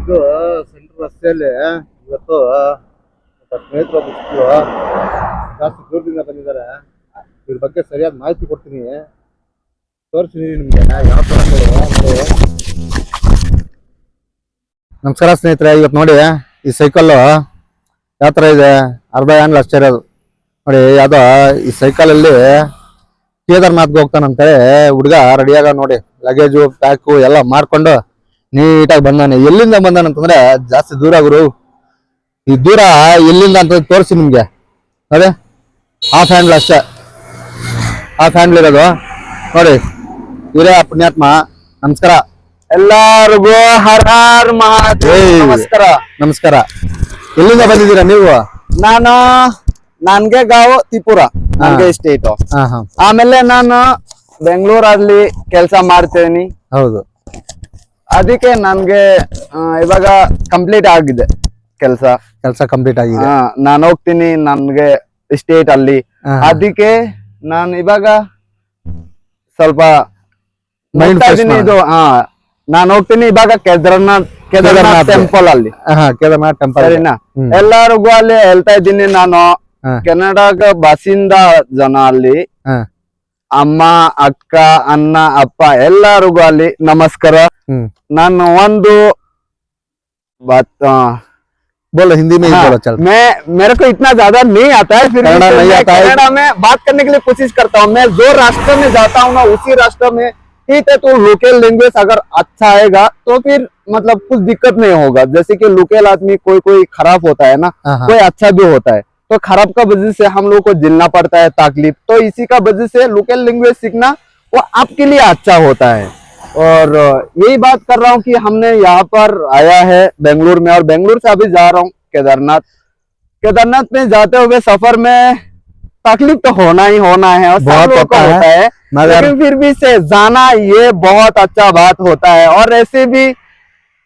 ಇದು ಸೆಂಟ್ರಲ್ ರಸ್ತೆಯಲ್ಲಿ ಇವತ್ತು ಸ್ನೇಹಿತರ ಸಿಕ್ಕಿದ್ರು. ಜಾಸ್ತಿ ದೂರದಿಂದ ಬಂದಿದ್ದಾರೆ ಇದ್ರ ಬಗ್ಗೆ ಸರಿಯಾದ ಮಾಹಿತಿ ಕೊಡ್ತೀನಿ ತೋರಿಸ್ತೀನಿ ನಿಮಗೆ ಯಾವ ಥರ. ನಮಸ್ಕಾರ ಸ್ನೇಹಿತರೆ, ಇವತ್ತು ನೋಡಿ ಈ ಸೈಕಲ್ ಯಾವ ಥರ ಇದೆ ಅರ್ಧ ಅಷ್ಟೇ ಇರೋದು ನೋಡಿ, ಯಾವ್ದೋ ಈ ಸೈಕಲ್ ಅಲ್ಲಿ ಕೇದಾರ್ನಾಥ್ಗೆ ಹೋಗ್ತಾನಂತೇಳಿ ಹುಡುಗ ರೆಡಿಯಾಗ ನೋಡಿ ಲಗೇಜು ಪ್ಯಾಕು ಎಲ್ಲ ಮಾಡ್ಕೊಂಡು ನೀಟಾಗಿ ಬಂದಾನೆ. ಎಲ್ಲಿಂದ ಬಂದಾನಂತಂದ್ರೆ ಜಾಸ್ತಿ ದೂರ ಗುರು. ಈ ದೂರ ಎಲ್ಲಿಂದ ಅಂತ ತೋರಿಸಿ ನಿಮ್ಗೆ. ಅದೇ ಆ ಹ್ಯಾಂಡ್ಲ್ ಅಷ್ಟೇ. ಆ ಹ್ಯಾಂಡ್ಲ್ ಇರೋದು. ನೋಡಿ ಇವರೇ ಪುಣ್ಯಾತ್ಮ ನಮಸ್ಕಾರ. ಎಲ್ಲರಿಗೂ ಹರ ಹರ್ ಮಹಾದೇವ್ ನಮಸ್ಕಾರ. ನಮಸ್ಕಾರ. ಎಲ್ಲಿಂದ ಬಂದಿದ್ದೀರಾ ನೀವು? ನಾನು ನನ್ಗೆ ಗಾವು ತ್ರಿಪುರ ನನ್ಗೆ ಇಷ್ಟ ಹಾ ಆಮೇಲೆ ನಾನು ಬೆಂಗಳೂರಲ್ಲಿ ಕೆಲಸ ಮಾಡ್ತೇನೆ. ಹೌದು. ಅದಕ್ಕೆ ನನ್ಗೆ ಇವಾಗ ಕಂಪ್ಲೀಟ್ ಆಗಿದೆ ಕೆಲಸ. ಕೆಲಸ ಕಂಪ್ಲೀಟ್ ಆಗಿದೆ. ನಾನು ಹೋಗ್ತೀನಿ ನನ್ಗೆ ಸ್ಟೇಟ್ ಅಲ್ಲಿ. ಅದಕ್ಕೆ ನಾನು ಇವಾಗ ಸ್ವಲ್ಪ ಇದು ಹಾ. ನಾನು ಹೋಗ್ತೀನಿ ಇವಾಗ ಕೇದಾರ್ನಾಥ್ ಕೇದಾರ್ನಾಥ್. ಟೆಂಪಲ್ ಅಲ್ಲಿ. ಕೇದಾರ್ನಾಥ್ ಟೆಂಪಲ್. ಎಲ್ಲರಿಗೂ ಅಲ್ಲಿ ಹೇಳ್ತಾ ಇದ್ದೀನಿ ನಾನು. ಹಾ. ಕೆನಡಾಗ ಬಸಿಂದ ಜನ ಅಲ್ಲಿ ಹಾ. ಅಮ್ಮ ಅಕ್ಕ ಅಣ್ಣ ಅಪ್ಪ ಎಲ್ಲರಿಗೂ ಅಲ್ಲಿ ನಮಸ್ಕಾರ ಹ್ಮ್ ನಾನು ಒಂದು बात आ, बोलो हिंदी में ही हाँ, बोलो चल मैं मेरे को इतना ज्यादा नहीं आता है फिर भी कन्नड़ा तो नहीं मैं आता है। कन्नड़ा में बात करने के लिए कोशिश करता हूँ मैं जो राष्ट्र में जाता हूँ ना उसी राष्ट्र में ठीक है तो लोकल लैंग्वेज अगर अच्छा आएगा तो फिर मतलब कुछ दिक्कत नहीं होगा जैसे कि लोकल आदमी कोई कोई खराब होता है ना हाँ, हाँ। कोई अच्छा भी होता है तो खराब का वजह से हम लोग को झेलना पड़ता है तकलीफ़। तो इसी का वजह से लोकल लैंग्वेज सीखना वो आपके लिए अच्छा होता है। और यही बात कर रहा हूँ कि हमने यहाँ पर आया है बेंगलुरु में और बेंगलुरु से अभी जा रहा हूँ केदारनाथ। केदारनाथ में जाते हुए सफ़र में तकलीफ़ तो होना ही होना है और बहुत लोगों को होता है। होता है। मगर- लेकिन फिर भी से जाना ये बहुत अच्छा बात होता है। और ऐसे भी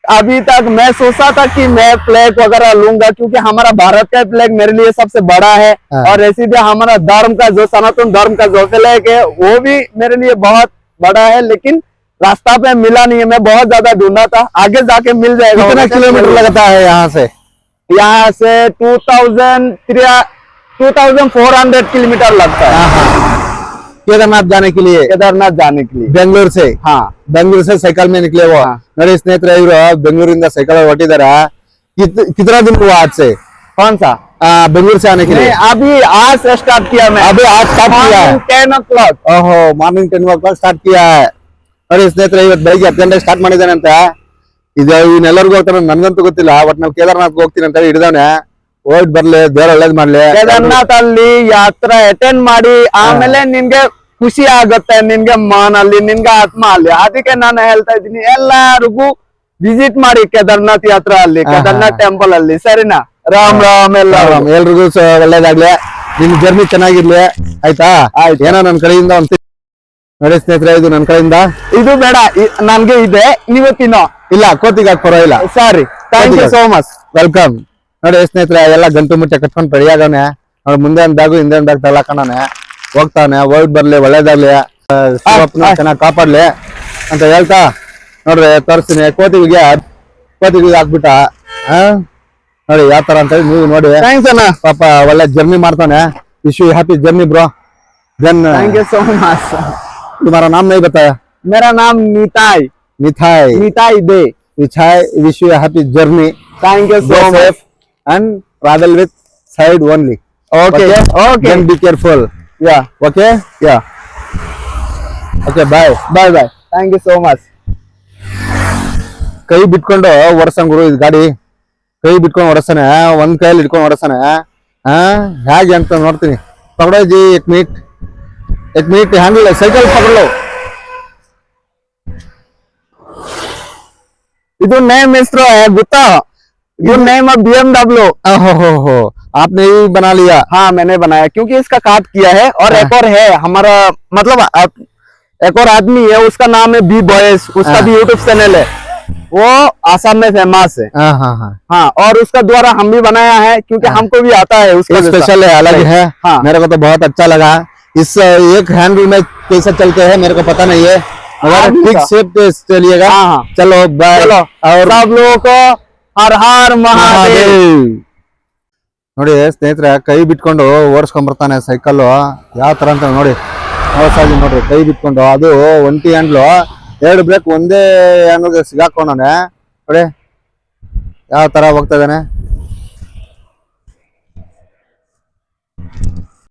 अभी तक मैं सोचा था कि मैं फ्लैग वगैरह लूँगा क्योंकि हमारा भारत का फ्लैग मेरे लिए सबसे बड़ा है। हाँ। और ऐसी भी हमारा धर्म का जो सनातन धर्म का जो फ्लैग है वो भी मेरे लिए बहुत बड़ा है लेकिन रास्ता पे मिला नहीं है। मैं बहुत ज़्यादा ढूंढा था। आगे जाके मिल जाएगा। कितना किलोमीटर लगता है यहाँ से? यहाँ से two thousand two thousand four hundred kilometre लगता है। ಕೇದಾರ್ನಾಥ್ जाने के लिए केदारनाथ जाने के लिए ಬೆಂಗಳೂರು से हाँ ಬೆಂಗಳೂರು से ಸೈಕಲ್ में निकले वो हाँ। ನೋಡಿ ಸ್ನೇಹಿತರೆ ಇವರು ಬೆಂಗಳೂರಿಂದ ಸೈಕಲ್ ಹೊಟ್ಟಿದಾರ कितना दिन हुआ आज से कौन सा आ, बेंगलुरु से आने के नहीं लिए अभी आज से स्टार्ट किया मैं अभी आज स्टार्ट किया है टेन ओ क्लॉक ಓಹೋ morning ten o'clock start ಕಿಯಾ ನೋಡಿ ಸ್ನೇಹಿತರೆ ಇವತ್ತು ಬೆಳಿಗ್ಗೆ ಹತ್ತು ಗಂಟೆಗೆ ಸ್ಟಾರ್ಟ್ ಮಾಡಿದ್ದಾನೆ ಅಂತ ಇದು ಇವನ್ನೆಲ್ಲರಿಗೂ ಹೋಗ್ತಾನೆ ನನ್ಗಂತೂ ಗೊತ್ತಿಲ್ಲ ಬಟ್ ನಾವು ಕೇದಾರ್ನಾಥ್ಗೆ ಹೋಗ್ತೀನಿ ಅಂತ ಹಿಡಿದವನೆ ಹೋಗಿ ಬರ್ಲಿ ದೇವ್ರ ಒಳ್ಳೇದ್ ಮಾಡ್ಲಿ. ಕೇದಾರ್ನಾಥ್ ಅಲ್ಲಿ ಯಾತ್ರಾ ಅಟೆಂಡ್ ಮಾಡಿ ಆಮೇಲೆ ನಿನ್ಗೆ ಖುಷಿ ಆಗುತ್ತೆ ನಿನ್ಗೆ ಮನಲ್ಲಿ ನಿನ್ಗೆ ಆತ್ಮ ಅಲ್ಲಿ. ಅದಕ್ಕೆ ನಾನು ಹೇಳ್ತಾ ಇದ್ದೀನಿ ಎಲ್ಲಾರಿಗೂ ವಿಸಿಟ್ ಮಾಡಿ ಕೇದಾರ್ನಾಥ್ ಯಾತ್ರಾ ಅಲ್ಲಿ ಕೇದಾರ್ನಾಥ್ ಟೆಂಪಲ್ ಅಲ್ಲಿ ಸರಿನಾ? ರಾಮ್ ರಾಮ್ ಎಲ್ಲ ರಾಮ್, ಎಲ್ರಿಗೂ ಒಳ್ಳೇದಾಗ್ಲಿ. ನಿಮ್ ಜರ್ನಿ ಚೆನ್ನಾಗಿರ್ಲಿ. ಆಯ್ತಾ? ಆಯ್ತು. ಏನೋ ನನ್ ಕಡೆಯಿಂದ ಒಂದ್ ನೋಡಿ ಸ್ನೇಹಿತರೆ ಇದು ನನ್ ಕಡೆಯಿಂದ. ಇದು ಬೇಡ ನನ್ಗೆ ಇದೆ ನೀವು ತಿನ್ನೋ. ಇಲ್ಲ ಕೋತಿಗೆ ಹಾಕ್ ಪರವಾಗಿಲ್ಲ. Sorry thank you so much welcome ನೋಡಿ ಸ್ನೇಹಿತರೆ ಎಲ್ಲ ಗಂಟು ಮುಟ್ಟೆ ಕಟ್ಕೊಂಡ್ ರೆಡಿ ಆಗವನೆ ನೋಡಿ ಮುಂದೆ ಒಂದ್ ಬ್ಯಾಗು ಹಿಂದೆ ಒಂದ್ ಬ್ಯಾಗ್ ತಗೊಳಕಣನೆ ಹೋಗ್ತಾನೆ ಹೋಗಿ ಬರ್ಲಿ ಒಳ್ಳೇದಾಗ್ಲಿ ಆ, ಶಿವಪ್ಪನ ಆ. ಚೆನ್ನಾಗ್ ಕಾಪಾಡ್ಲಿ ಅಂತ ಹೇಳ್ತಾ ನೋಡ್ರಿ ತೋರಿಸ್ತೀನಿ ಕೋತಿಗೆ ಕೋತಿಗೆ ಹಾಕ್ಬಿಟ್ಟ ಆ? ನೋಡಿ ಯಾವ ತರ ಅಂತ ಹೇಳಿ ನೀವು ನೋಡಿ ಥ್ಯಾಂಕ್ಸ್ ಅಣ್ಣ ಪಾಪ ಒಳ್ಳೆ ಜರ್ನಿ ಮಾಡ್ತಾನೆ wish you happy journey bro then thank you so much तुम्हारा नाम नहीं बताया मेरा नाम नीताई मिठाई नीताई दे मिठाई wish you happy journey thank you go so much safe and travel with side only. Okay. Okay. okay. Then be careful. Yeah. Okay. Yeah. Okay. Bye. Bye. Bye. Thank you so much. ಕೈ ಬಿಟ್ಕೊಂಡು ಓಡಿಸಂಗ್ ಗುರು ಇದು ಗಾಡಿ ಕೈ ಬಿಟ್ಕೊಂಡು ಓಡಿಸ್ತಾನೆ ಒಂದ್ ಕೈಯಲ್ಲಿ ಇಟ್ಕೊಂಡು ಓಡಿಸ್ತಾನೆ ಹಾ ಹೇಗೆ ಅಂತ ನೋಡ್ತೀನಿ ಪಕಡೋ ಜಿ ಎಕ್ ಮಿನಿಟ್ ಎಕ್ ಮಿನಿಟ್ ಹ್ಯಾಂಡಲ್ ಸೈಕಲ್ ಪಕಡೋ ಇದು ನೇಮ್ ಹೆಸರು ಗೊತ್ತಾ यू नेम ऑफ़ बीएमडब्ल्यू हो हो आपने ही बना लिया। हाँ मैंने बनाया क्योंकि इसका काट किया है और हाँ। एक और है हमारा मतलब एक और आदमी है उसका नाम है बी बॉयस उसका हाँ। भी यूट्यूब चैनल है। वो आसाम में फ़ेमस है। हाँ, हाँ हाँ हाँ। और उसका द्वारा हम भी बनाया है क्योंकि हमको भी आता है उसका स्पेशल है अलग है। हाँ। मेरे को तो बहुत अच्छा लगा। इस एक हैंड रूम में कैसे चलते हैं मेरे को पता नहीं है। ठीक से चलिएगा। चलो बाय और आप लोगों को ಹರ್ ಹರ್ ಮಹಾದೇವ್. ನೋಡಿ, ಸ್ನೇಹಿತರೆ, ಕೈ ಬಿಟ್ಕೊಂಡು ಓಡಿಸ್ಕೊಂಡ್ ಬರ್ತಾನೆ ಸೈಕಲ್ ಯಾವ ತರ ಅಂತ ನೋಡಿ. ಹೊಸಾಗಿ ನೋಡ್ರಿ, ಕೈ ಬಿಟ್ಕೊಂಡು. ಅದು ಒಂಟಿ ಹ್ಯಾಂಡ್ಲು ಎರಡು ಬ್ರೇಕ್ ಒಂದೇ ಹ್ಯಾಂಡ್ಲ್ಗೆ ಸಿಗಾಕೊಂಡೆ ನೋಡಿ, ಯಾವ ತರ ಹೋಗ್ತಾ ಇದ್ದಾನೆ.